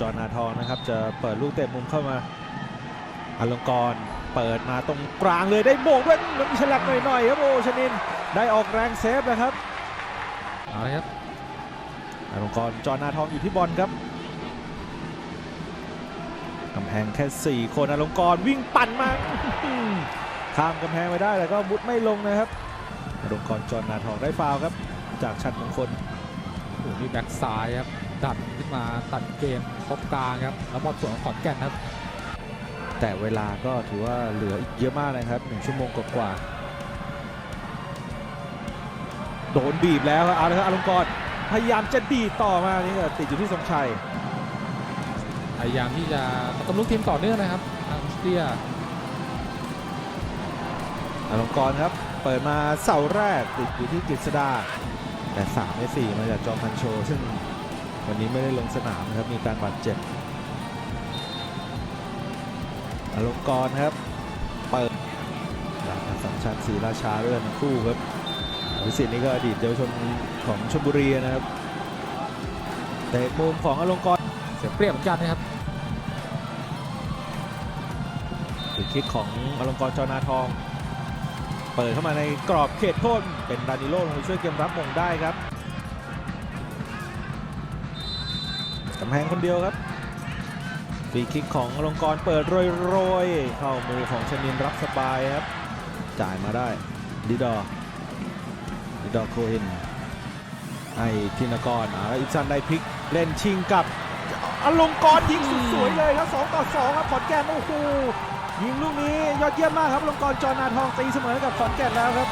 จอนาทองนะครับ จะเปิดลูกเตะมุมเข้ามาอลงกรณ์เปิดมาตรงกลางเลยได้โบกด้วยมันมีฉลับหน่อยๆครับโอ้ชนินได้ออกแรงเซฟนะครับเอาละครับอลงกรณ์จอนาทองอยู่ที่บอลครับกำแพงแค่4คนอลงกรณ์วิ่งปั่นมาอื้อหือข้ามกำแพงไปได้แต่ก็มุดไม่ลงนะครับอลงกรณ์จอนาทองได้ฟาวล์ครับ จากชัดมงคลโอ้โหนี่แบ็กซ้ายครับ ดันขึ้นมาตัดเกมครบกลางครับแล้วบอลสวนของขอนแก่นครับ แต่เวลาก็ถือว่าเหลืออีกเยอะมากนะครับหนึ่งชั่วโมงกว่าๆโดนบีบแล้วครับเอาละครับอลงกรณ์พยายามจะดีดต่อมานี่ก็ติดอยู่ที่สมชัยพยายามที่จะตำลุกทีมต่อเนื่องนะครับทางเตี้ยอลงกรณ์ครับเปิดมาเสาแรกติดอยู่ที่กฤษดาแต่3ใน4มาจากจอมพันโชซึ่ง วันนี้ไม่ได้ลงสนามนะครับมีการบาดเจ็บอลงกรณ์ครับ เปิดจากสัมชันศรีราชาด้วยทั้งคู่ครับวิสิตนี่ก็อดีตเยาวชนของชลบุรีนะครับเตะมุมของอลงกรณ์เสียเปรียบเหมือนกันนะครับถึงคิกของอลงกรณ์จอนาทอง เปิดเข้ามาในกรอบเขตโทษเป็นดานิโลลงไปช่วยเกมรับมงได้ครับ กำแพงคนเดียวครับฟรีคิกของอลงกรเปิดโรยๆ เข้ามือของชนินรับสบายครับ จ่ายมาได้ดิดอดิดอโคเฮนให้ธินกรอ่าอิซันได้พลิกเล่นชิงกับอลงกรยิงสุดสวยเลยครับ2ต่อ2ครับขอนแก่นโอ้โหยิงลูกนี้ยอดเยี่ยมมากครับอลงกรจอนาทองตีเสมอกับขอนแก่นแล้วครับ